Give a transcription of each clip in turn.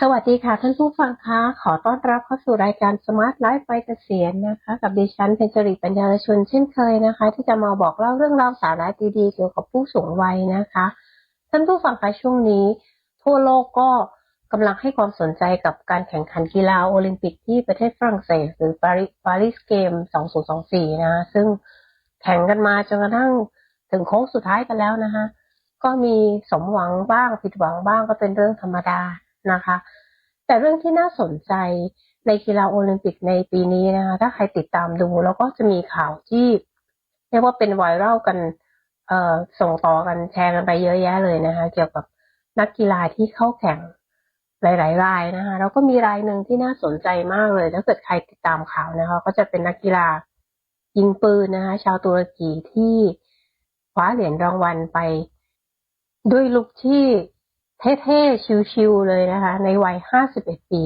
สวัสดีค่ะท่านผู้ฟังคะขอต้อนรับเข้าสู่รายการ Smart Life ไปเกษียณนะคะ กับดิฉันเพญจริปัญญาชนเช่นเคยนะคะ ที่จะมาบอกเล่าเรื่องราวสาระดีๆเกี่ยวกับผู้สูงวัยนะคะ ท่านผู้ฟังคะช่วงนี้ ทั่วโลกก็กำลังให้ความสนใจกับการแข่งขันกีฬาโอลิมปิกที่ประเทศฝรั่งเศส หรือปารีปารีสเกม 2024 นะซึ่งแข่งกันมาจนกระทั่งถึงโค้งสุดท้ายกันแล้วนะคะก็มีสมหวังบ้างผิดหวังบ้างก็เป็นเรื่องธรรมดา นะคะ แต่เรื่องที่น่าสนใจในกีฬาโอลิมปิกในปีนี้นะคะถ้าใครติดตามดู แล้วก็จะมีข่าวที่เรียกว่าเป็นไวรัลกันเอ่อส่งต่อกันแชร์กันไปเยอะแยะเลยนะคะ เกี่ยวกับนักกีฬาที่เข้าแข่งหลายๆรายนะคะแล้วก็มีรายหนึ่งที่น่าสนใจมากเลยถ้าเกิดใครติดตามข่าวนะคะ ก็จะเป็นนักกีฬายิงปืนนะคะ ชาวตุรกีที่คว้าเหรียญรางวัลไป ด้วยลุคที่ เท่ๆ ชิวๆเลยนะคะ ในวัย 51 ปี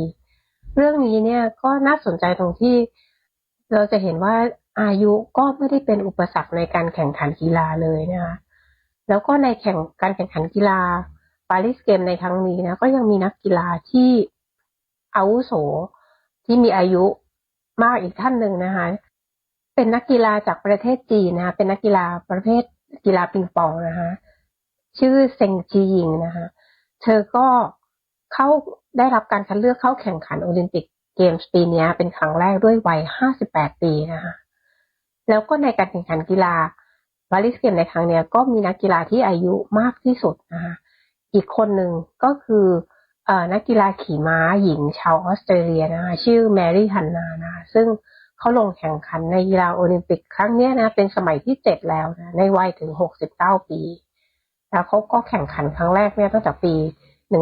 เรื่องนี้เนี่ยก็น่าสนใจตรงที่ เราจะเห็นว่าอายุก็ไม่ได้เป็นอุปสรรคในการแข่งขันกีฬาเลยนะคะแล้วก็ในแข่งการแข่งขันกีฬาปารีสเกมในครั้งนี้นะก็ยังมีนักกีฬาที่อาวุโสที่มีอายุมากอีกท่านหนึ่งนะคะ เป็นนักกีฬาจากประเทศจีนนะคะเป็นนักกีฬาประเภทกีฬาปิงปองนะคะ ชื่อเซงจีหยิงนะคะ เธอก็เข้าได้รับการคัดเลือกเข้าแข่งขันโอลิมปิกเกมส์ปีนี้เป็นครั้งแรกด้วยวัย 58 ปีนะคะแล้วก็ในการแข่งขันกีฬาปารีสเกมในครั้งนี้ก็มีนักกีฬาที่อายุมากที่สุดนะคะอีกคนหนึ่งก็คืออนักกีฬาขี่ม้าหญิงชาวออสเตรเลียนะคะชื่อแมรี่ฮันนานะคะซึ่งเขาลงแข่งขันในกีฬาโอลิมปิกครั้งนี้นะเป็นสมัยที่เจ็ดแล้วนะในวัยถึง 69 ปี แล้วเขาก็แข่งขันครั้งแรกเนี่ยตั้งแต่ปี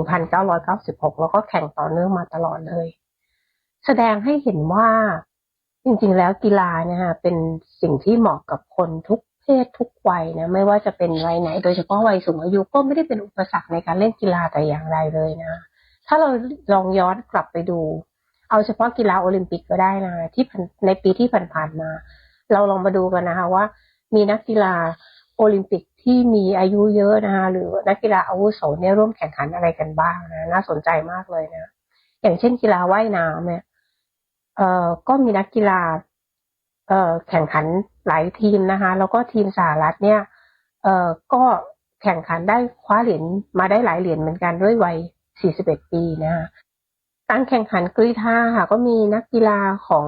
1996 แล้วก็แข่งต่อเนื่องมาตลอดเลย แสดงให้เห็นว่าจริงๆ แล้วกีฬาเนี่ยฮะเป็นสิ่งที่เหมาะกับคนทุกเพศทุกวัยนะไม่ว่าจะเป็นวัยไหน โดยเฉพาะวัยสูงอายุก็ไม่ได้เป็นอุปสรรคในการเล่นกีฬาแต่อย่างไรเลยนะ ถ้าเราลองย้อนกลับไปดู เอาเฉพาะกีฬาโอลิมปิกก็ได้นะที่ในปีที่ผ่านๆมา เราลองมาดูกันนะคะว่า มีนักกีฬาโอลิมปิก ที่มีอายุเยอะนะคะหรือนักกีฬาอาวุโสเนี่ยร่วมแข่งขันอะไรกันบ้างนะน่าสนใจมากเลยนะอย่างเช่นกีฬาว่ายน้ำเนี่ยเอ่อก็มีนักกีฬาเอ่อแข่งขันหลายทีมนะคะ แล้วก็ทีมสหรัฐเนี่ยเอ่อก็แข่งขันได้คว้าเหรียญมาได้หลายเหรียญเหมือนกันด้วยวัย 41 ปีนะคะการแข่งขันกรีฑาค่ะก็มีนักกีฬาของ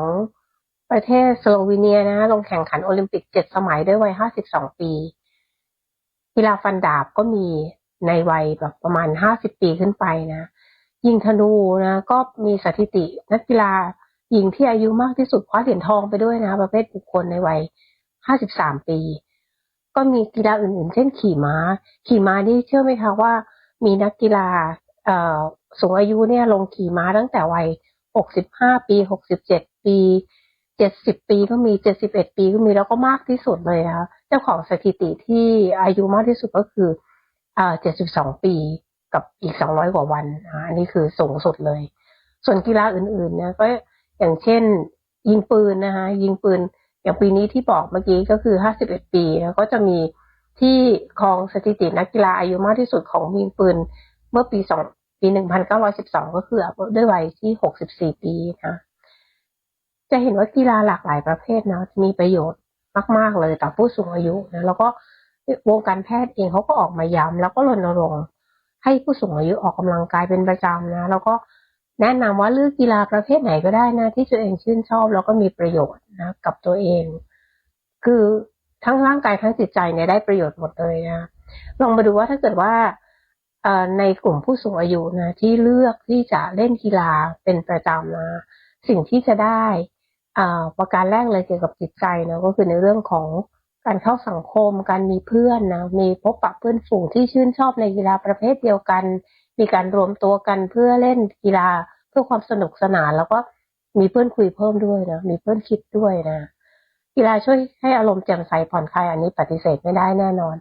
ประเทศสโลวีเนียนะลงแข่งขันโอลิมปิกเจ็ดสมัยด้วยวัย 52 ปี กีฬาฟันดาบก็มีในวัยแบบประมาณ50ปีขึ้นไปนะ ยิงธนูนะก็มีสถิตินักกีฬาหญิงที่อายุมากที่สุดคว้าเหรียญทองไปด้วยนะ ประเภทบุคคลในวัย53ปี ก็มีกีฬาอื่นๆ เช่นขี่ม้า ขี่ม้านี่เชื่อไหมคะว่า มีนักกีฬาสูงอายุเนี่ยลงขี่ม้าตั้งแต่วัย65ปี67ปี 70ปีก็มี71ปีก็มีแล้วก็มากที่สุดเลยนะคะเจ้าของสถิติที่อายุมากที่สุดก็คือเอ่อ72ปีกับอีก200กว่าวันนะอันนี้คือสูงสุดเลย ส่วนกีฬาอื่นๆนี่ยก็อย่างเช่น ยิงปืนนะคะยิงปืนอย่างปีนี้ที่บอกเมื่อกี้ก็คือ51ปีแล้วก็จะมีที่ครองสถิตินักกีฬาอายุมากที่สุดของยิงปืนเมื่อปีสองปี1912ก็คือด้วยวัยที่64ปีนะ จะเห็นว่ากีฬาหลากหลายประเภทนะมีประโยชน์มาก ๆ เลยต่อผู้สูงอายุนะแล้วก็วงการแพทย์เองเขาก็ออกมาย้ำแล้วก็รณรงค์ให้ผู้สูงอายุออกกำลังกายเป็นประจำนะ แล้วก็แนะนำว่าเลือกกีฬาประเภทไหนก็ได้นะที่ตัวเองชื่นชอบแล้วก็มีประโยชน์นะกับตัวเอง คือทั้งร่างกายทั้งจิตใจเนี่ยได้ประโยชน์หมดเลยนะลองมาดูว่าถ้าเกิดว่าในกลุ่มผู้สูงอายุนะที่เลือกที่จะเล่นกีฬาเป็นประจำนะสิ่งที่จะได้ ประการแรกเลยเกี่ยวกับจิตใจนะก็คือในเรื่องของการเข้าสังคม การมีเพื่อนนะมีพบปะเพื่อนฝูงที่ชื่นชอบในกีฬาประเภทเดียวกัน มีการรวมตัวกันเพื่อเล่นกีฬาเพื่อความสนุกสนาน แล้วก็มีเพื่อนคุยเพิ่มด้วยนะมีเพื่อนคิดด้วยนะกีฬาช่วยให้อารมณ์แจ่มใสผ่อนคลายอันนี้ปฏิเสธไม่ได้แน่นอน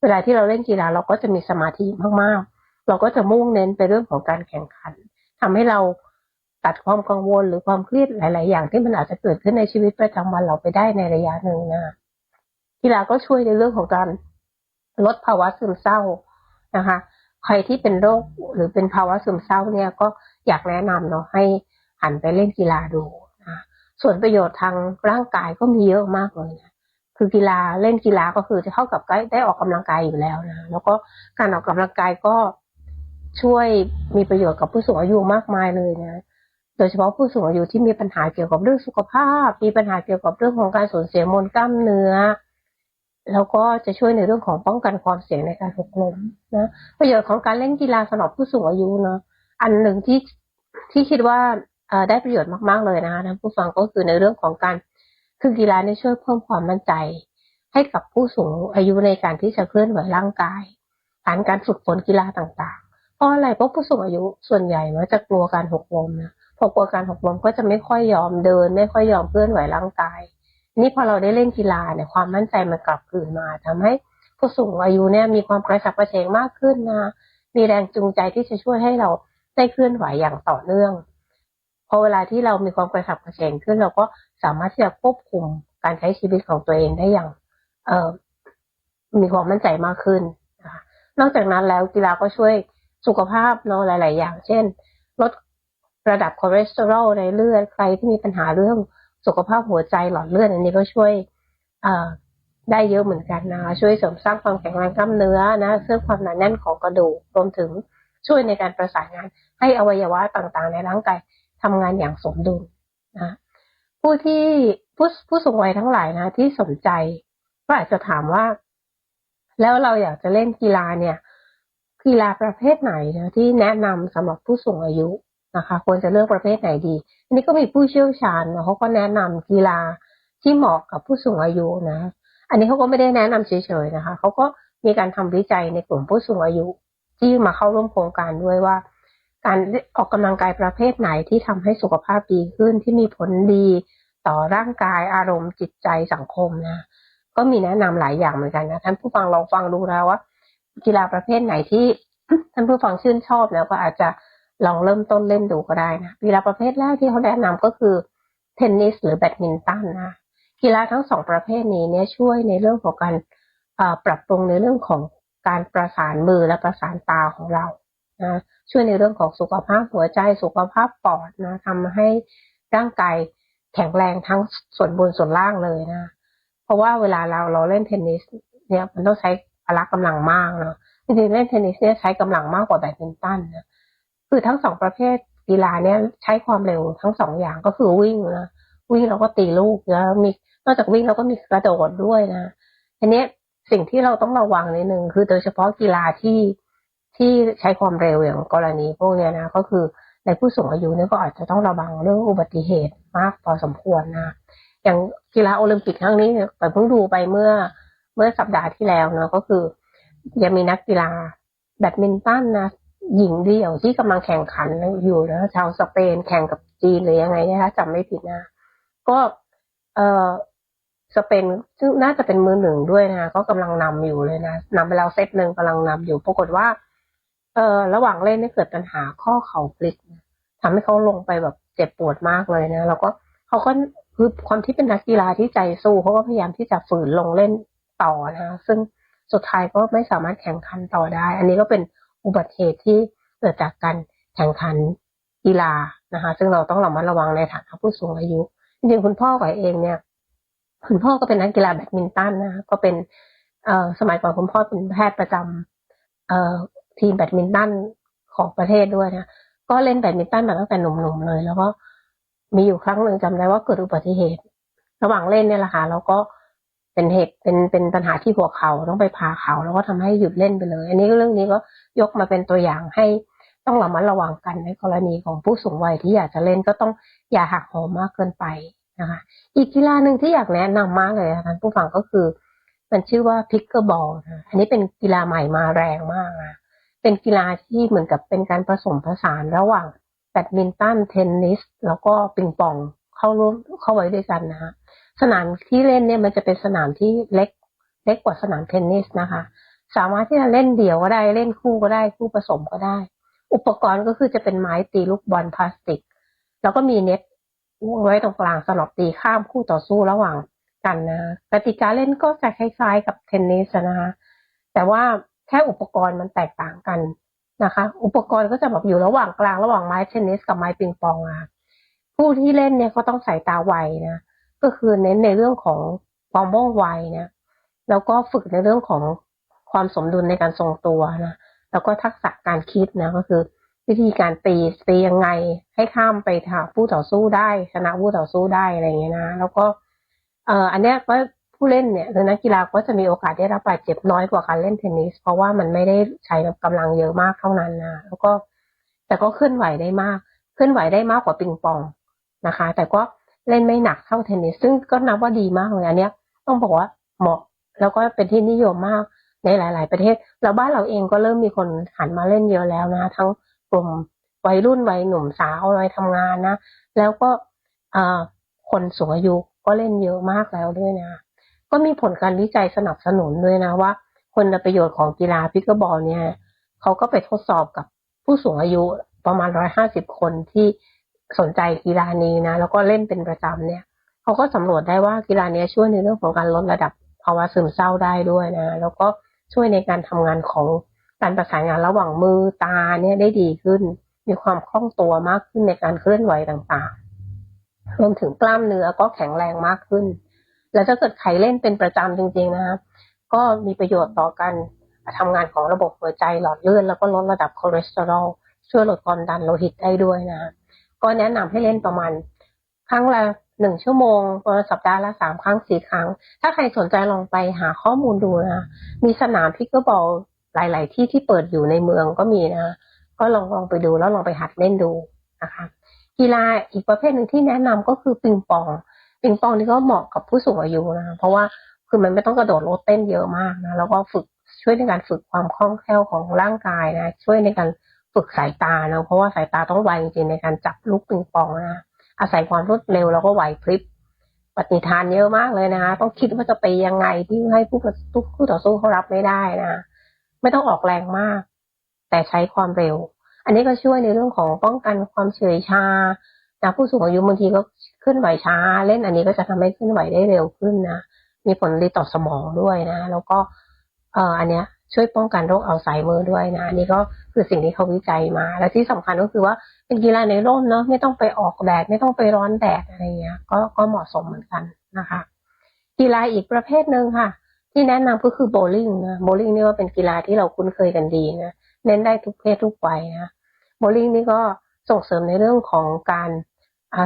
เวลาที่เราเล่นกีฬาเราก็จะมีสมาธิมากๆ เราก็จะมุ่งเน้นไปเรื่องของการแข่งขันทำให้เรา ตัดความกังวลหรือความเครียดหลาย ๆ อย่างที่มันอาจจะเกิดขึ้นในชีวิตประจำวันเราไปได้ในระยะหนึ่งนะกีฬาก็ช่วยในเรื่องของการลดภาวะซึมเศร้านะคะ ใครที่เป็นโรคหรือเป็นภาวะซึมเศร้าเนี่ยก็อยากแนะนำเนาะให้หันไปเล่นกีฬาดูนะส่วนประโยชน์ทางร่างกายก็มีเยอะมากเลยนะคือกีฬาเล่นกีฬาก็คือจะเท่ากับได้ออกกำลังกายอยู่แล้วนะแล้วก็การออกกำลังกายก็ช่วยมีประโยชน์กับผู้สูงอายุมากมายเลยนะ ดยเฉพาะผู้สูงอายุที่มีปัญหาเกี่ยวกับเรื่องสุขภาพ มีปัญหาเกี่ยวกับเรื่องของการสูญเสียมวลกล้ามเนื้อ แล้วก็จะช่วยในเรื่องของป้องกันความเสี่ยงในการหกล้มนะประโยชน์ของการเล่นกีฬาสำหรับผู้สูงอายุเนาะอันหนึ่งที่ที่คิดว่าได้ประโยชน์มากๆเลยนะคะท่านผู้ฟังก็คือในเรื่องของการคือกีฬาเนี่ยช่วยเพิ่มความมั่นใจ ให้กับผู้สูงอายุในการที่จะเคลื่อนไหวร่างกายผ่านการฝึกฝนกีฬาต่างๆเพราะอะไรเพราะผู้สูงอายุส่วนใหญ่มักจะกลัวการหกล้มนะ พอกลัวการหกล้มก็จะไม่ค่อยยอมเดิน ไม่ค่อยยอมเคลื่อนไหวร่างกาย นี่พอเราได้เล่นกีฬาเนี่ยความมั่นใจมันกลับคืนมาทำให้ผู้สูงอายุเนี่ยมีความกระฉับกระเฉงมากขึ้นนะมีแรงจูงใจที่จะช่วยให้เราได้เคลื่อนไหวอย่างต่อเนื่องพอเวลาที่เรามีความกระฉับกระเฉงขึ้น เราก็สามารถที่จะควบคุมการใช้ชีวิตของตัวเองได้อย่าง เออมีความมั่นใจมากขึ้นนะคะนอกจากนั้นแล้วกีฬาก็ช่วยสุขภาพเนาะหลาย ๆ อย่าง เช่น ลด ระดับคอเลสเตอรอลในเลือดใครที่มีปัญหาเรื่องสุขภาพหัวใจหลอดเลือดอันนี้ก็ช่วยได้เยอะเหมือนกันนะช่วยเสริมสร้างความแข็งแรงกล้ามเนื้อนะเสริมความหนาแน่นของกระดูกรวมถึงช่วยในการประสานงาน ให้อวัยวะต่างๆ ในร่างกายทำงานอย่างสมดุลนะผู้ที่ผู้ผู้สูงวัยทั้งหลายนะ ที่สนใจก็อาจจะถามว่า แล้วเราอยากจะเล่นกีฬาเนี่ย กีฬาประเภทไหนนะที่แนะนำสำหรับผู้สูงอายุ นะคะควรจะเลือกประเภทไหนดี อันนี้ก็มีผู้เชี่ยวชาญเขาก็แนะนำกีฬาที่เหมาะกับผู้สูงอายุนะ อันนี้เขาก็ไม่ได้แนะนำเฉยๆนะคะเขาก็มีการทำวิจัยในกลุ่มผู้สูงอายุ ที่มาเข้าร่วมโครงการด้วยว่า การออกกำลังกายประเภทไหนที่ทำให้สุขภาพดีขึ้นที่มีผลดีต่อร่างกายอารมณ์จิตใจสังคมนะ ก็มีแนะนำหลายอย่างเหมือนกันนะท่านผู้ฟังลองฟังดูแล้วว่า กีฬาประเภทไหนที่ท่านผู้ฟังชื่นชอบแล้วก็อาจจะ ลองเริ่มต้นเล่นดูก็ได้นะกีฬาประเภทแรกที่เขาแนะนำก็คือเทนนิสหรือแบดมินตันนะกีฬาทั้งสองประเภทนี้เนี่ยช่วยในเรื่องของการปรับปรุงในเรื่องของการประสานมือและประสานตาของเรานะช่วยในเรื่องของสุขภาพหัวใจสุขภาพปอดนะทำให้ร่างกายแข็งแรงทั้งส่วนบนส่วนล่างเลยนะ เพราะว่าเวลาเราเราเล่นเทนนิสเนี่ยมันต้องใช้พละกำลังมากเนาะจริงๆเล่นเทนนิสเนี่ยใช้กำลังมากกว่าแบดมินตันนะ คือทั้งสองประเภทกีฬาเนี้ยใช้ความเร็วทั้งสองอย่างก็คือวิ่งนะวิ่งเราก็ตีลูกแล้วมีนอกจากวิ่งเราก็มีกระโดดด้วยนะทีนี้สิ่งที่เราต้องระวังนิดนึงคือโดยเฉพาะกีฬาที่ที่ใช้ความเร็วอย่างกรณีพวกเนี้ยนะก็คือในผู้สูงอายุเนี่ยก็อาจจะต้องระวังเรื่องอุบัติเหตุมากพอสมควรนะอย่างกีฬาโอลิมปิกครั้งนี้แต่เพิ่งดูไปเมื่อเมื่อสัปดาห์ที่แล้วเนาะก็คือยังมีนักกีฬาแบดมินตันนะ หญิงเดี่ยวที่กำลังแข่งขันอยู่นะชาวสเปนแข่งกับจีนหรือยังไงนะคะจำไม่ผิดนะ ก็เออสเปนซึ่งน่าจะเป็นมือหนึ่งด้วยนะก็กำลังนำอยู่เลยนะนำไปแล้วเซตหนึ่งกำลังนำอยู่ปรากฏว่า เออระหว่างเล่นได้เกิดปัญหาข้อเข่าพลิกทำให้เขาลงไปแบบเจ็บปวดมากเลยนะแล้วก็เขาก็คือความที่เป็นนักกีฬาที่ใจสู้เขาก็พยายามที่จะฝืนลงเล่นต่อนะ ซึ่งสุดท้ายก็ไม่สามารถแข่งขันต่อได้ อันนี้ก็เป็น อุบัติเหตุที่เกิดจากการแข่งขันกีฬานะคะ ซึ่งเราต้องระมัดระวังในฐานะผู้สูงอายุจริงๆคุณพ่อของเองเนี่ย คุณพ่อก็เป็นนักกีฬาแบดมินตันนะก็เป็นเอ่อสมัยก่อนคุณพ่อเป็นแพทย์ประจำเอ่อทีมแบดมินตันของประเทศด้วยนะก็เล่นแบดมินตันมาตั้งแต่หนุ่มๆเลย แล้วก็มีอยู่ครั้งหนึ่งจำได้ว่าเกิดอุบัติเหตุ ระหว่างเล่นเนี่ยแหละค่ะแล้วก็เเป็นเหตุเป็นเป็นปัญหาที่หัวเขาต้องไปพาเขา แล้วก็ทำให้หยุดเล่นไปเลย อันนี้เรื่องนี้ก็ยกมาเป็นตัวอย่างให้ต้องระมัดระวังกันในกรณีของผู้สูงวัยที่อยากจะเล่นก็ต้องอย่าหักโหมมากเกินไปนะคะ อีกกีฬาหนึ่งที่อยากแนะนำมากเลยท่านผู้ฟังก็คือ มันชื่อว่าพิกเกอร์บอลนะอันนี้เป็นกีฬาใหม่มาแรงมากนะเป็นกีฬาที่เหมือนกับเป็นการผสมผสานระหว่างแบดมินตันเทนนิส แล้วก็ปิงปองเข้าร่วมเข้าไว้ด้วยกันนะะ สนามที่เล่นเนี่ยมันจะเป็นสนามที่เล็ก เล็กกว่าสนามเทนนิสนะคะ สามารถที่จะเล่นเดี่ยวก็ได้เล่นคู่ก็ได้คู่ผสมก็ได้ อุปกรณ์ก็คือจะเป็นไม้ตีลูกบอลพลาสติก แล้วก็มีเน็ตไว้ตรงกลางสำหรับตีข้ามคู่ต่อสู้ระหว่างกันนะกติกาเล่นก็จะคล้ายๆกับเทนนิสนะคะแต่ว่าแค่อุปกรณ์มันแตกต่างกันนะคะ อุปกรณ์ก็จะแบบอยู่ระหว่างกลางระหว่างไม้เทนนิสกับไม้ปิงปองอะผู้ที่เล่นเนี่ยก็ต้องใสายตาไวนะ ก็คือเน้นในเรื่องของความว่องไวนะแล้วก็ฝึกในเรื่องของความสมดุลในการทรงตัวนะแล้วก็ทักษะการคิดนะก็คือ วิธีการตีตียังไง ให้ข้ามไปทางผู้ต่อสู้ได้ ชนะผู้ต่อสู้ได้อะไรเงี้ยนะแล้วก็เอ่ออันเนี้ยก็ผู้เล่นเนี่ยหรือนักกีฬาก็จะมีโอกาสได้รับบาดเจ็บน้อยกว่าการเล่นเทนนิส เพราะว่ามันไม่ได้ใช้กำลังเยอะมากเท่านั้นนะแล้วก็แต่ก็เคลื่อนไหวได้มาก เคลื่อนไหวได้มากกว่าปิงปองนะคะ แต่ก็ เล่นไม่หนักเท่าเทนนิสซึ่งก็นับว่าดีมากเลยอันเนี้ยต้องบอกว่าเหมาะแล้วก็เป็นที่นิยมมากในหลาย ๆ ประเทศแล้วบ้านเราเองก็เริ่มมีคนหันมาเล่นเยอะแล้วนะ ทั้งกลุ่มวัยรุ่นวัยหนุ่มสาววัยทำงานนะ แล้วก็คนสูงอายุก็เล่นเยอะมากแล้วด้วยนะ ก็มีผลการวิจัยสนับสนุนด้วยนะว่าคุณประโยชน์ของกีฬาพิกกบอลเนี่ยเขาก็ไปทดสอบกับผู้สูงอายุประมาณร้อยห้าสิบคนที่ สนใจกีฬานี้นะแล้วก็เล่นเป็นประจำเนี่ยเขาก็สำรวจได้ว่ากีฬานี้ช่วยในเรื่องของการลดระดับภาวะซึมเศร้าได้ด้วยนะ แล้วก็ช่วยในการทำงานของการประสานงานระหว่างมือตาเนี่ยได้ดีขึ้น มีความคล่องตัวมากขึ้นในการเคลื่อนไหวต่างๆ รวมถึงกล้ามเนื้อก็แข็งแรงมากขึ้น แล้วถ้าเกิดใครเล่นเป็นประจำจริงๆนะครับก็มีประโยชน์ต่อการทำงานของระบบหัวใจหลอดเลือดแล้วก็ลดระดับคอเลสเตอรอลช่วยลดความดันโลหิตได้ด้วยนะ ก็แนะนำให้เล่นประมาณครั้งละหนึ่งชั่วโมงวันสัปดาห์ละสามครั้งสี่ครั้ง ถ้าใครสนใจลองไปหาข้อมูลดูนะมีสนามพิกเกอร์บอลหลาย ๆ ที่ที่เปิดอยู่ในเมืองก็มีนะก็ลองลองไปดูแล้วลองไปหัดเล่นดูนะคะกีฬาอีกประเภทหนึ่งที่แนะนำก็คือปิงปอง ปิงปองนี่ก็เหมาะกับผู้สูงอายุนะเพราะว่าคือมันไม่ต้องกระโดดโลดเต้นเยอะมากนะแล้วก็ฝึกช่วยในการฝึกความคล่องแคล่วของร่างกายนะ ช่วยในการ ฝึกสายตานะเพราะว่าสายตาต้องไวจริงในการจับลูกปิงปองนะอาศัยความรวดเร็วแล้วก็ไหวพริบปฏิทานเยอะมากเลยนะคะต้องคิดว่าจะไปยังไงที่ให้ผู้ผู้ต่อสู้เขารับไม่ได้นะไม่ต้องออกแรงมาก แต่ใช้ความเร็ว อันนี้ก็ช่วยในเรื่องของป้องกันความเฉยชานะผู้สูงอายุบางทีก็ขึ้นไหวช้า เล่นอันนี้ก็จะทำให้ขึ้นไหวได้เร็วขึ้นนะมีผลดีต่อสมองด้วยนะ แล้วก็เอออันเนี้ย ช่วยป้องกันโรคอัลไซเมอร์ด้วยนะนนี้ก็คือสิ่งที่เขาวิจัยมา และที่สำคัญก็คือว่าเป็นกีฬาในร่มเนาะไม่ต้องไปออกแดดไม่ต้องไปร้อนแดดอะไรเงี้ยก็ก็เหมาะสมเหมือนกันนะคะ กีฬาอีกประเภทหนึ่งค่ะ ที่แนะนำก็คือโบลิ่งนะโบลิ่งนี่ก็เป็นกีฬาที่เราคุ้นเคยกันดีนะเน้นได้ทุกเพศทุกวัยนะโบลิ่งนี่ก็ส่งเสริมในเรื่องของการ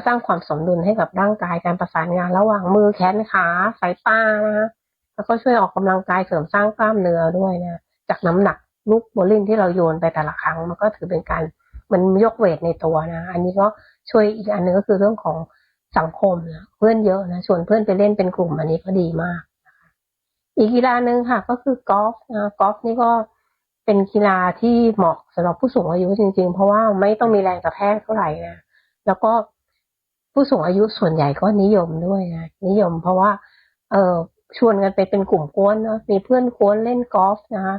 สร้างความสมดุลให้กับร่างกายการประสานงานระหว่างมือแขนขาสายตานะคะ แล้วก็ช่วยออกกำลังกายเสริมสร้างกล้ามเนื้อด้วยนะจากน้ำหนักลูกโบลิ่งที่เราโยนไปแต่ละครั้ง มันก็ถือเป็นการมันยกเวทในตัวนะ อันนี้ก็ช่วยอีกอันนึงก็คือเรื่องของสังคมนะเพื่อนเยอะนะชวนเพื่อนไปเล่นเป็นกลุ่มอันนี้ก็ดีมากนะคะอีกกีฬาหนึ่งค่ะ ก็คือกอล์ฟนะกอล์ฟนี่ก็เป็นกีฬาที่เหมาะสำหรับผู้สูงอายุจริง ๆ เพราะว่าไม่ต้องมีแรงกระแทกเท่าไหร่นะแล้วก็ผู้สูงอายุส่วนใหญ่ก็นิยมด้วยนะนิยม เพราะว่า เออ ชวนกันไปเป็นกลุ่มกวนเนาะมีเพื่อนกวนเล่นกอล์ฟนะคะ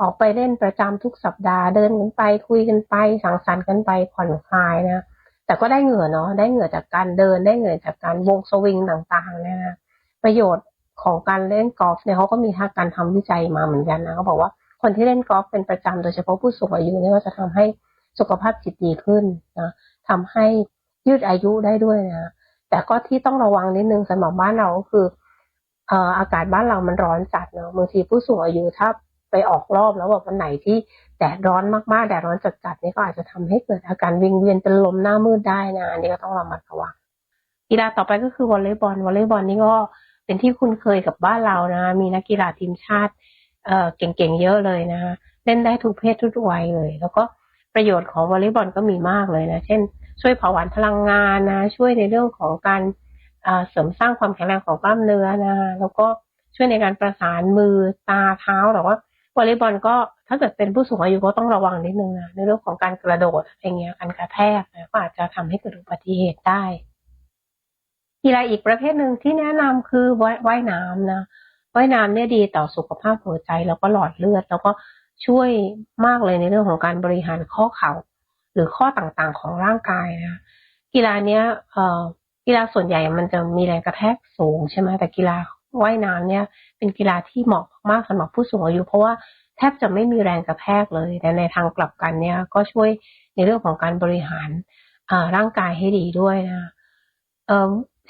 ออกไปเล่นประจำทุกสัปดาห์เดินกันไปคุยกันไปสังสรรค์กันไปผ่อนคลายนะแต่ก็ได้เหงื่อเนาะได้เหงื่อจากการเดินได้เหงื่อจากการวงสวิงต่างๆนะประโยชน์ของการเล่นกอล์ฟเนี่ยเขาก็มีทางการทำวิจัยมาเหมือนกันนะเขาบอกว่าคนที่เล่นกอล์ฟเป็นประจำโดยเฉพาะผู้สูงอายุเนี่ยก็จะทำให้สุขภาพจิตดีขึ้นนะทำให้ยืดอายุได้ด้วยนะแต่ก็ที่ต้องระวังนิดนึงสำหรับบ้านเราก็คือ อากาศบ้านเรามันร้อนจัดเนาะบางทีผู้สูงอายุถ้าไปออกรอบแล้วแบบวันไหนที่แดดร้อนมากๆแดดร้อนจัดๆนี่ก็อาจจะทำให้เกิดอาการวิงเวียนเป็นลมหน้ามืดได้นะอันนี้ก็ต้องระมัดระวังกีฬาต่อไปก็คือวอลเลย์บอลวอลเลย์บอลนี่ก็เป็นที่คุ้นเคยกับบ้านเรานะ มีนักกีฬาทีมชาติเอ่อเก่งๆเยอะเลยนะเล่นได้ทุกเพศทุกวัยเลย แล้วก็ประโยชน์ของวอลเลย์บอลก็มีมากเลยนะ เช่น ช่วยเผาหวานพลังงานนะ ช่วยในเรื่องของการ เสริมสร้างความแข็งแรงของกล้ามเนื้อนะแล้วก็ช่วยในการประสานมือตาเท้าแต่ว่าวอลเลย์บอลก็ถ้าเกิดเป็นผู้สูงอายุก็ต้องระวังนิดนึงนะในเรื่องของการกระโดดอะไรเงี้ยการกระแทกนะก็อาจจะทำให้เกิดอุบัติเหตุได้กีฬาอีกประเภทหนึ่งที่แนะนำคือว่ายน้ำนะว่ายน้ำเนี่ยดีต่อสุขภาพหัวใจแล้วก็หลอดเลือด แล้วก็ช่วยมากเลยในเรื่องของการบริหารข้อเข่าหรือข้อต่างๆของร่างกายนะกีฬาเนี้ยเอ่อ กีฬาส่วนใหญ่มันจะมีแรงกระแทกสูงใช่ไหมแต่กีฬาว่ายน้ำเนี่ย เป็นกีฬาที่เหมาะมากสำหรับผู้สูงอายุ เพราะว่าแทบจะไม่มีแรงกระแทกเลยแต่ในทางกลับกันเนี่ยก็ช่วยในเรื่องของการบริหารร่างกายให้ดีด้วยนะ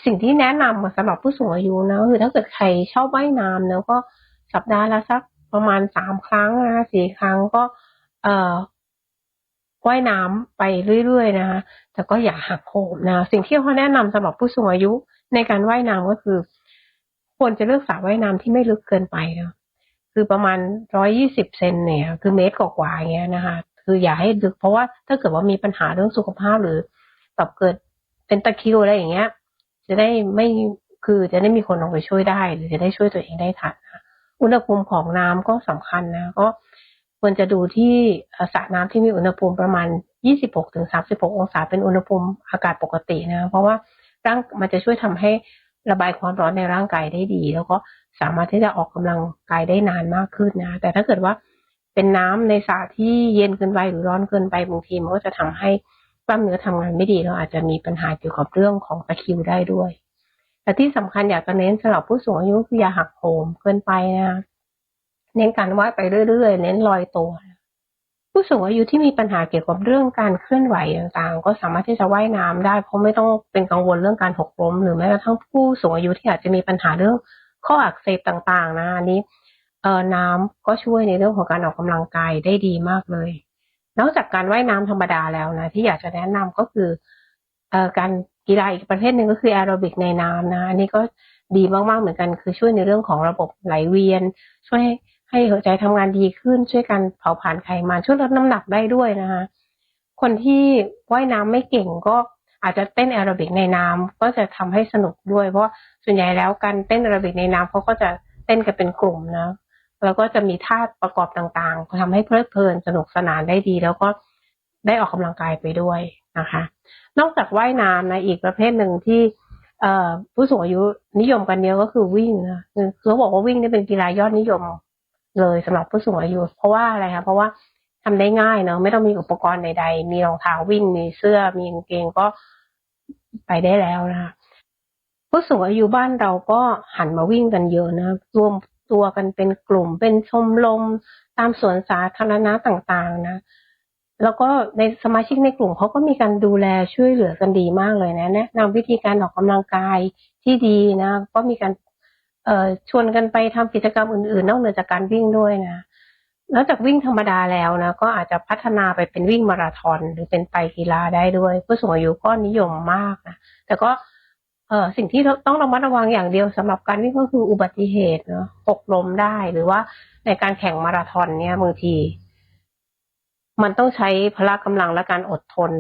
สิ่งที่แนะนำสำหรับผู้สูงอายุนะคือถ้าเกิดใครชอบว่ายน้ำแล้วก็สัปดาห์ละสักประมาณสามครั้งนะสี่ครั้งก็เอ่อ ว่ายน้ำไปเรื่อยๆนะคะแต่ก็อย่าหักโหมนะสิ่งที่เขาแนะนำสำหรับผู้สูงอายุในการว่ายน้ำก็คือ ควรจะเลือกสระว่ายน้ำที่ไม่ลึกเกินไปนะคือประมาณร้อยยี่สิบเซนเนี่ยคือเมตรกว่าๆอย่างเงี้ยนะคะคืออย่าให้ลึกเพราะว่าถ้าเกิดว่ามีปัญหาเรื่องสุขภาพหรือแบบเกิดเป็นตะคริวอะไรอย่างเงี้ย จะได้ไม่คือจะได้มีคนลงไปช่วยได้ หรือจะได้ช่วยตัวเองได้ทันอุณหภูมิของน้ำก็สำคัญนะก็ ควรจะดูที่สระน้ำที่มีอุณหภูมิประมาณ 26-36ถึงองศาเป็นอุณหภูมิอากาศปกตินะเพราะว่าร่างมันจะช่วยทำให้ระบายความร้อนในร่างกายได้ดี แล้วก็สามารถที่จะออกกำลังกายได้นานมากขึ้นนะ แต่ถ้าเกิดว่าเป็นน้ำในสระที่เย็นเกินไปหรือร้อนเกินไปบางทีมันก็จะทำให้กล้ามเนื้อทำงานไม่ดีเราอาจจะมีปัญหาเกี่ยวกับเรื่องของตะคริวได้ด้วยแต่ที่สำคัญอยากจะเน้นสำหรับผู้สูงอายุคืออย่าหักโหมเกินไปนะ เน้นการว่ายไปเรื่อยๆ เน้นลอยตัว ผู้สูงอายุที่มีปัญหาเกี่ยวกับเรื่องการเคลื่อนไหวต่างๆ ก็สามารถที่จะว่ายน้ำได้ เพราะไม่ต้องเป็นกังวลเรื่องการหกล้ม หรือแม้กระทั่งผู้สูงอายุที่อาจจะมีปัญหาเรื่องข้ออักเสบต่างๆ นะอันนี้เออน้ำก็ช่วยในเรื่องของการออกกำลังกายได้ดีมากเลย นอกจากการว่ายน้ำธรรมดาแล้วนะที่อยากจะแนะนำก็คือเอ่อการกีฬาอีกประเภทหนึ่งก็คือแอโรบิกในน้ำนะอันนี้ก็ดีมากๆเหมือนกันคือช่วยในเรื่องของระบบไหลเวียน ช่วย ให้หัวใจทำงานดีขึ้น ช่วยกันเผาผลาญไขมันช่วยลดน้ำหนักได้ด้วยนะคะคนที่ว่ายน้ำไม่เก่งก็อาจจะเต้นแอโรบิกในน้ำก็จะทำให้สนุกด้วย เพราะส่วนใหญ่แล้วการเต้นแอโรบิกในน้ำเขาก็จะเต้นกันเป็นกลุ่มนะแล้วก็จะมีท่าประกอบต่างๆทำให้เพลิดเพลินสนุกสนานได้ดี แล้วก็ได้ออกกำลังกายไปด้วยนะคะ นอกจากว่ายน้ำนะอีกประเภทหนึ่งที่ผู้สูงอายุนิยมกันเยอะก็คือวิ่งนะคือเขาบอกว่าวิ่งนี่เป็นกีฬายอดนิยม เลยสำหรับผู้สูงอายุ เพราะว่าอะไรคะเพราะว่าทำได้ง่ายเนาะไม่ต้องมีอุปกรณ์ใดๆ มีรองเท้าวิ่งมีเสื้อมีกางเกงก็ไปได้แล้วนะคะผู้สูงอายุบ้านเราก็หันมาวิ่งกันเยอะนะรวมตัวกันเป็นกลุ่มเป็นชมรมตามสวนสาธารณะต่างๆนะ แล้วก็ในสมาชิกในกลุ่มเขาก็มีการดูแลช่วยเหลือกันดีมากเลยนะแนะนำวิธีการออกกำลังกายที่ดีนะ ก็มีการ เอ่อชวนกันไปทำกิจกรรมอื่นๆ นอกเหนือจากการวิ่งด้วยนะนอกจากวิ่งธรรมดาแล้วนะก็อาจจะพัฒนาไปเป็นวิ่งมาราธอนหรือเป็นไตกีฬาได้ด้วย ผู้สูงอายุก็นิยมมากนะแต่ก็เออสิ่งที่ต้องระมัดระวังอย่างเดียวสำหรับการวิ่งก็คืออุบัติเหตุเนาะหกล้มได้หรือว่าในการแข่งมาราธอนเนี่ยบางที มันต้องใช้พละกำลังและการอดทน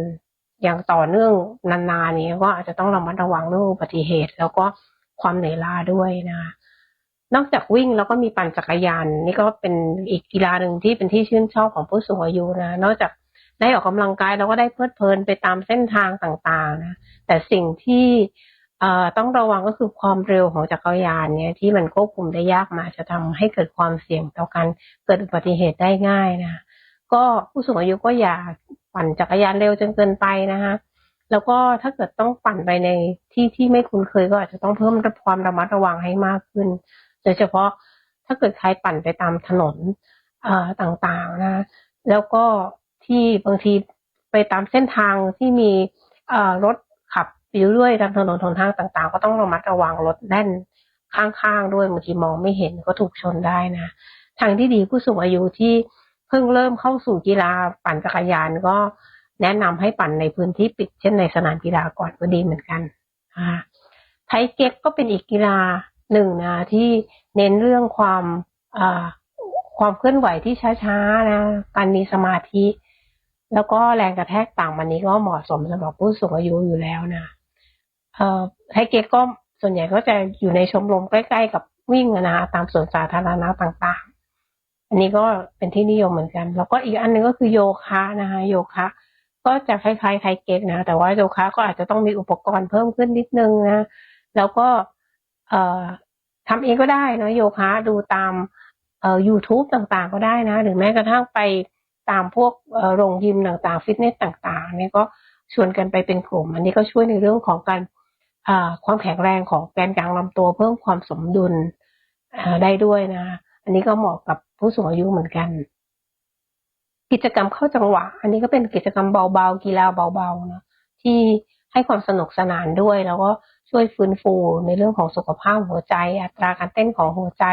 อย่างต่อเนื่องนานๆนี้ก็อาจจะต้องระมัดระวังเรื่องอุบัติเหตุ แล้วก็ ความเหนื่อยล้าด้วยนะนอกจากวิ่งแล้วก็มีปั่นจักรยาน นี่ก็เป็นอีกกีฬาหนึ่งที่เป็นที่ชื่นชอบของผู้สูงอายุนะนอกจากได้ออกกำลังกายเราก็ได้เพลิดเพลินไปตามเส้นทางต่างๆนะแต่สิ่งที่ต้องระวังก็คือความเร็วของจักรยานเนี่ยที่มันควบคุมได้ยากมาจะทำให้เกิดความเสี่ยงต่อการเกิดอุบัติเหตุได้ง่ายนะก็ผู้สูงอายุก็อย่าปั่นจักรยานเร็วจนเกินไปนะคะ แล้วก็ถ้าเกิดต้องปั่นไปในที่ที่ไม่คุ้นเคยก็อาจจะต้องเพิ่มความระมัดระวังให้มากขึ้น โดยเฉพาะถ้าเกิดใครปั่นไปตามถนนต่างๆนะ แล้วก็ที่บางทีไปตามเส้นทางที่มีรถขับอยู่ด้วยตามถนนทนทางต่างๆ ก็ต้องระมัดระวังรถแน่นข้างๆด้วยบางทีมองไม่เห็นก็ถูกชนได้นะ ทางที่ดีผู้สูงอายุที่เพิ่งเริ่มเข้าสู่กีฬาปั่นจักรยานก็ แนะนำให้ปั่นในพื้นที่ปิดเช่นในสนามกีฬาก่อนก็ดีเหมือนกันไทเก็กก็เป็นอีกกีฬาหนึ่งนะที่เน้นเรื่องความความเคลื่อนไหวที่ช้าๆนะการมีสมาธิ แล้วก็แรงกระแทกต่างมันนี้ก็เหมาะสมสำหรับผู้สูงอายุอยู่แล้วนะไทเก็กก็ส่วนใหญ่ก็จะอยู่ในชมรมใกล้ ๆ กับวิ่งนะตามสวนสาธารณะต่างๆ อันนี้ก็เป็นที่นิยมเหมือนกัน แล้วก็อีกอันนึงก็คือโยคะนะคะโยคะ ก็จะคล้ายๆไทเก๊กนะ แต่ว่าโยคะก็อาจจะต้องมีอุปกรณ์เพิ่มขึ้นนิดนึงนะ แล้วก็เอ่อทำเองก็ได้นะโยคะดูตามเอ่อ YouTube ต่างๆ ก็ได้นะ หรือแม้กระทั่งไปตามพวกโรงยิมต่างๆ ฟิตเนสต่างๆเนี่ยก็ชวนกันไปเป็นกลุ่ม อันนี้ก็ช่วยในเรื่องของการความแข็งแรงของแกนกลางลำตัวเพิ่มความสมดุลได้ด้วยนะ อันนี้ก็เหมาะกับผู้สูงอายุเหมือนกัน กิจกรรมเข้าจังหวะ อันนี้ก็เป็นกิจกรรมเบาๆ กีฬาเบาๆนะที่ให้ความสนุกสนานด้วย แล้วก็ช่วยฟื้นฟูในเรื่องของสุขภาพหัวใจ อัตราการเต้นของหัวใจ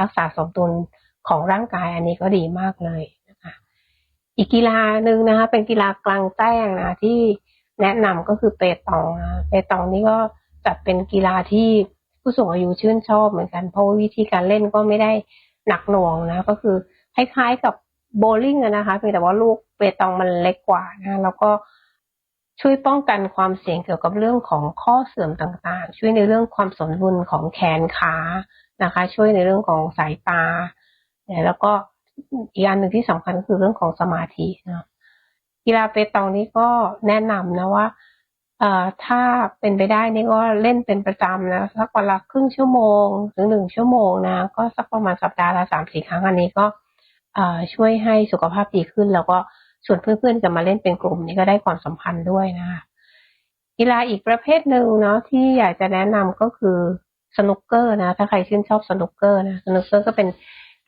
รักษาสมดุลของร่างกายอันนี้ก็ดีมากเลยนะคะอีกกีฬาหนึ่งนะคะ เป็นกีฬากลางแจ้งนะที่แนะนำก็คือเปตองนะเปตองนี่ก็จัดเป็นกีฬาที่ผู้สูงอายุชื่นชอบเหมือนกันเพราะวิธีการเล่นก็ไม่ได้หนักหน่วงนะ ก็คือคล้ายๆกับ โบลิ่งนะคะเพียงแต่ว่าลูกเปตองมันเล็กกว่านะแล้วก็ช่วยป้องกันความเสี่ยงเกี่ยวกับเรื่องของข้อเสื่อมต่างๆ ช่วยในเรื่องความสมดุลของแขนขานะคะ ช่วยในเรื่องของสายตา แล้วก็อีกอันหนึ่งที่สำคัญก็คือเรื่องของสมาธินะกีฬาเปตองนี้ก็แนะนำนะว่าเอ่อถ้าเป็นไปได้นี่ก็เล่นเป็นประจำนะสักวันละครึ่งชั่วโมง ถึงหนึ่งชั่วโมงนะก็สักประมาณสัปดาห์ละสามสี่ครั้งอันนี้ก็ ช่วยให้สุขภาพดีขึ้น แล้วก็ชวนเพื่อนๆกันมาเล่นเป็นกลุ่มนี่ก็ได้ความสัมพันธ์ด้วยนะคะกีฬาอีกประเภทหนึ่งเนาะที่อยากจะแนะนำก็คือสนุกเกอร์นะ ถ้าใครชื่นชอบสนุกเกอร์นะสนุกเกอร์ก็เป็น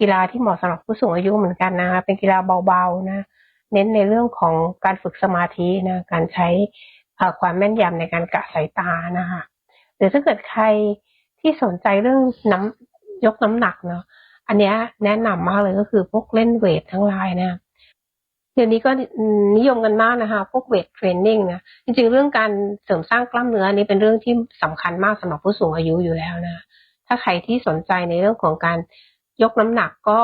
กีฬาที่เหมาะสำหรับผู้สูงอายุเหมือนกันนะคะเป็นกีฬาเบาๆนะเน้นในเรื่องของการฝึกสมาธินะการใช้ความแม่นยำในการกะสายตานะคะหรือถ้าเกิดใครที่สนใจเรื่องน้ำยกน้ำหนักเนาะ อันนี้แนะนำมากเลยก็คือพวกเล่นเวททั้งหลายนะเดี๋ยวนี้ก็นิยมกันมากนะคะ พวกเวทเทรนนิ่งนะ จริงๆ เรื่องการเสริมสร้างกล้ามเนื้อนี่เป็นเรื่องที่สำคัญมากสำหรับผู้สูงอายุอยู่แล้วนะ ถ้าใครที่สนใจในเรื่องของการยกน้ำหนักก็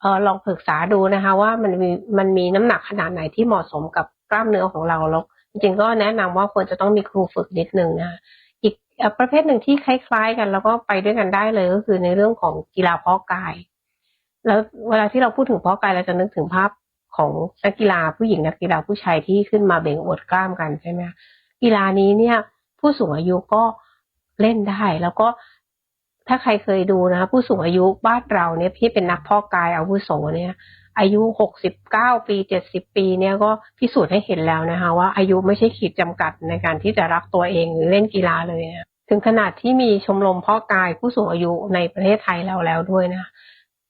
เออลองปรึกษาดูนะคะ ว่ามันมีมันมีน้ำหนักขนาดไหนที่เหมาะสมกับกล้ามเนื้อของเราแล้วจริงๆก็แนะนำว่าควรจะต้องมีครูฝึกนิดนึงนะอีก ประเภทหนึ่งที่คล้ายๆกัน แล้วก็ไปด้วยกันได้เลยก็คือในเรื่องของกีฬาเพาะกาย แล้วเวลาที่เราพูดถึงเพาะกายเราจะนึกถึงภาพของนักกีฬาผู้หญิงนักกีฬาผู้ชายที่ขึ้นมาเบ่งอวดกล้ามกันใช่ไหมกีฬานี้เนี่ย ผู้สูงอายุก็เล่นได้ แล้วก็ถ้าใครเคยดูนะ ผู้สูงอายุบ้านเราเนี่ยที่เป็นนักพ่อกายอาวุโสเนี่ย อายุหกสิบเก้าปีเจ็ดสิบปีเนี่ยก็พิสูจน์ให้เห็นแล้วนะคะ ว่าอายุไม่ใช่ขีดจำกัดในการที่จะรักตัวเองหรือเล่นกีฬาเลยนะถึงขนาดที่มีชมรมพ่อกายผู้สูงอายุในประเทศไทยแล้วแล้วด้วยนะ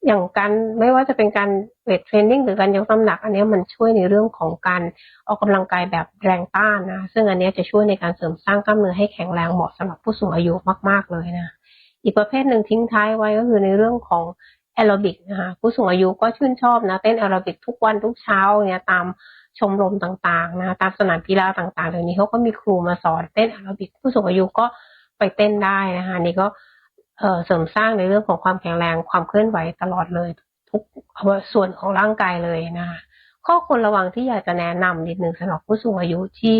อย่างการไม่ว่าจะเป็นการเวทเทรนนิ่งหรือการยกน้ำหนัก อันนี้มันช่วยในเรื่องของการออกกำลังกายแบบแรงต้านนะซึ่งอันนี้จะช่วยในการเสริมสร้างกล้ามเนื้อให้แข็งแรงเหมาะสำหรับผู้สูงอายุมาก ๆเลยนะอีกประเภทหนึ่งทิ้งท้ายไว้ก็คือในเรื่องของ แอโรบิกนะคะผู้สูงอายุก็ชื่นชอบนะเต้นแอโรบิกทุกวันทุกเช้าเนี่ยตามชมรมต่างๆนะตามสนามกีฬาต่างๆเดี๋ยวนี้เขาก็มีครูมาสอนเต้นแอโรบิกผู้สูงอายุก็ไปเต้นได้นะคะนี่ก็เสริมสร้างในเรื่องของความแข็งแรงความเคลื่อนไหวตลอดเลย ทุกส่วนของร่างกายเลยนะคะข้อควรระวังที่อยากจะแนะนำนิดนึงสำหรับผู้สูงอายุที่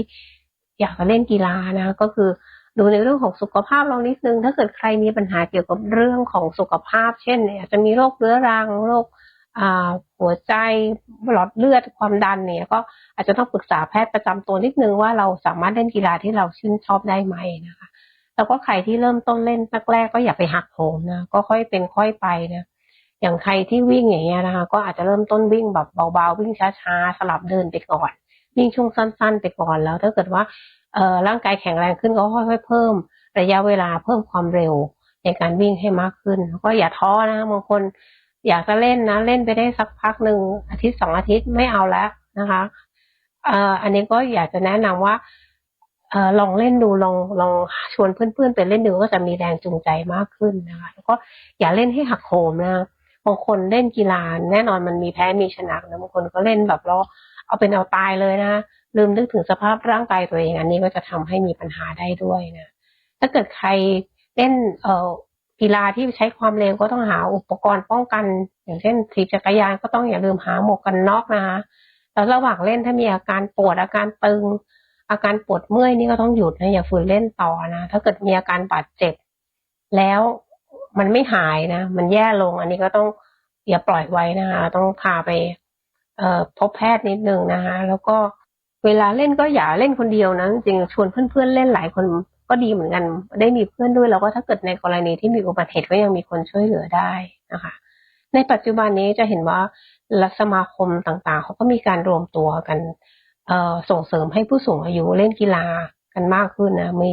อยากจะเล่นกีฬานะก็คือ ดูในเรื่องของสุขภาพเรานิดนึง ถ้าเกิดใครมีปัญหาเกี่ยวกับเรื่องของสุขภาพ เช่นเนี่ยจะมีโรคเรื้อรังโรคหัวใจหลอดเลือดความดันเนี่ยก็อาจจะต้องปรึกษาแพทย์ประจำตัวนิดนึงว่าเราสามารถเล่นกีฬาที่เราชื่นชอบได้ไหมนะคะแล้วก็ใครที่เริ่มต้นเล่นแรกๆก็อย่าไปหักโหมนะก็ค่อยเป็นค่อยไปนะอย่างใครที่วิ่งอย่างเงี้ยนะคะ ก็อาจจะเริ่มต้นวิ่งแบบเบาๆวิ่งช้าๆสลับเดินไปก่อนวิ่งช่วงสั้น ๆ ไปก่อนแล้ว ถ้าเกิดว่า ร่างกายแข็งแรงขึ้นก็ค่อยๆเพิ่มระยะเวลาเพิ่มความเร็วในการวิ่งให้มากขึ้น ก็อย่าท้อนะบางคนอยากจะเล่นนะ เล่นไปได้สักพักหนึ่งอาทิตย์สองอาทิตย์ไม่เอาแล้วนะคะเอ่ออันนี้ก็อยากจะแนะนำว่าเออลองเล่นดูลองลองชวนเพื่อนๆไปเล่นดูก็จะมีแรงจูงใจมากขึ้นนะคะแล้วก็อย่าเล่นให้หักโหมนะบางคนเล่นกีฬาแน่นอนมันมีแพ้มีชนะนะบางคนก็เล่นแบบเราเอาเป็นเอาตายเลยนะ ลืมนึกถึงสภาพร่างกายตัวเอง อันนี้ก็จะทำให้มีปัญหาได้ด้วยนะถ้าเกิดใครเล่นเอ่อกีฬาที่ใช้ความเร็วก็ต้องหาอุปกรณ์ป้องกัน อย่างเช่นถีบจักรยานก็ต้องอย่าลืมหาหมวกกันน็อกนะคะแล้วระหว่างเล่นถ้ามีอาการปวดอาการตึง อาการปวดเมื่อยนี่ก็ต้องหยุดนะอย่าฝืนเล่นต่อนะถ้าเกิดมีอาการบาดเจ็บ แล้วมันไม่หายนะ มันแย่ลงอันนี้ก็ต้องอย่าปล่อยไว้นะคะต้องพาไปพบแพทย์นิดนึงนะคะ แล้วก็ เวลาเล่นก็อย่าเล่นคนเดียวนะจริงชวนเพื่อนๆเล่นหลายคนก็ดีเหมือนกัน ได้มีเพื่อนด้วยแล้วก็ถ้าเกิดในกรณีที่มีอุบัติเหตุก็ยังมีคนช่วยเหลือได้นะคะ ในปัจจุบันนี้จะเห็นว่าลัสมาคมต่างๆ เขาก็มีการรวมตัวกันส่งเสริมให้ผู้สูงอายุเล่นกีฬากันมากขึ้นนะมี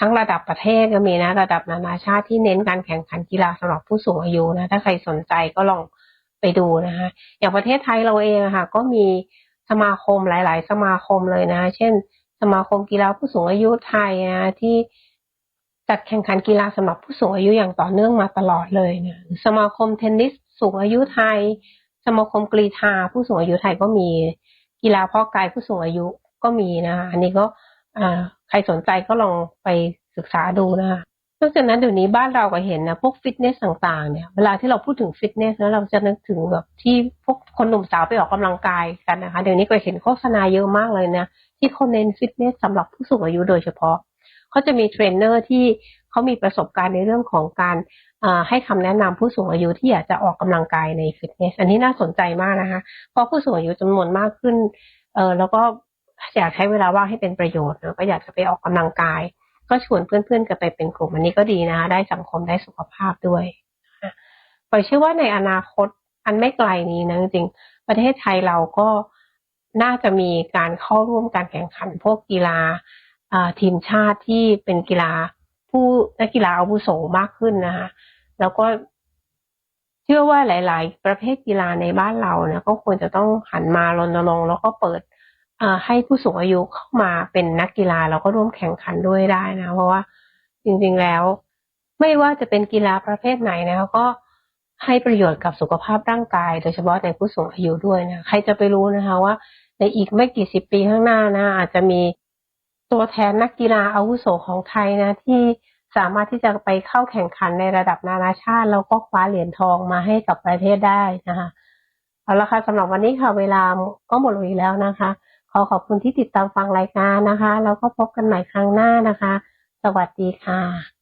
ทั้งระดับประเทศก็มีนะระดับนานาชาติที่เน้นการแข่งขันกีฬาสำหรับผู้สูงอายุนะถ้าใครสนใจก็ลองไปดูนะคะอย่างประเทศไทยเราเองอะค่ะก็มี สมาคมหลาย ๆ สมาคมเลยนะ เช่น สมาคมกีฬาผู้สูงอายุไทยนะที่จัดแข่งขันกีฬาสำหรับผู้สูงอายุอย่างต่อเนื่องมาตลอดเลยนะสมาคมเทนนิสสูงอายุไทย สมาคมกรีฑาผู้สูงอายุไทยก็มีกีฬาพาะกายผู้สูงอายุก็มีนะอันนี้ก็ใครสนใจก็ลองไปศึกษาดูนะคะ นอกจากนั้นเดี๋ยวนี้บ้านเราก็เห็นนะพวกฟิตเนสต่างๆเนี่ยเวลาที่เราพูดถึงฟิตเนสแล้วเราจะนึกถึงแบบที่พวกคนหนุ่มสาวไปออกกำลังกายกันนะคะเดี๋ยวนี้ก็เห็นโฆษณาเยอะมากเลยนะที่เขาเน้นฟิตเนสสำหรับผู้สูงอายุโดยเฉพาะเขาจะมีเทรนเนอร์ที่เขามีประสบการณ์ในเรื่องของการให้คำแนะนำผู้สูงอายุที่อยากจะออกกำลังกายในฟิตเนสอันนี้น่าสนใจมากนะคะเพราะผู้สูงอายุจำนวนมากขึ้นเออแล้วก็อยากใช้เวลาว่างให้เป็นประโยชน์นะก็อยากจะไปออกกำลังกาย ก็ชวนเพื่อนๆกันไปเป็นกลุ่มอันนี้ก็ดีนะคะได้สังคมได้สุขภาพด้วยปล่อยเชื่อว่าในอนาคตอันไม่ไกลนี้นะจริงประเทศไทยเราก็น่าจะมีการเข้าร่วมการแข่งขันพวกกีฬาทีมชาติที่เป็นกีฬาผู้นักกีฬาอาวุโสมากขึ้นนะคะแล้วก็เชื่อว่าหลาย ๆ ประเภทกีฬาในบ้านเราเนี่ยก็ควรจะต้องหันมารณรงค์แล้วก็เปิด ให้ผู้สูงอายุเข้ามาเป็นนักกีฬาแล้วก็ร่วมแข่งขันด้วยได้นะ เพราะว่าจริงๆแล้ว ไม่ว่าจะเป็นกีฬาประเภทไหนนะคะก็ให้ประโยชน์กับสุขภาพร่างกาย โดยเฉพาะในผู้สูงอายุด้วยนะใครจะไปรู้นะคะว่า ในอีกไม่กี่สิบปีข้างหน้านะ อาจจะมีตัวแทนนักกีฬาอาวุโสของไทยนะ ที่สามารถที่จะไปเข้าแข่งขันในระดับนานาชาติ แล้วก็คว้าเหรียญทองมาให้กับประเทศได้นะคะเอาละค่ะสำหรับวันนี้ค่ะเวลาก็หมดลงแล้วนะคะ ขอขอบคุณที่ติดตามฟังรายการนะคะ แล้วก็พบกันใหม่ครั้งหน้านะคะ สวัสดีค่ะ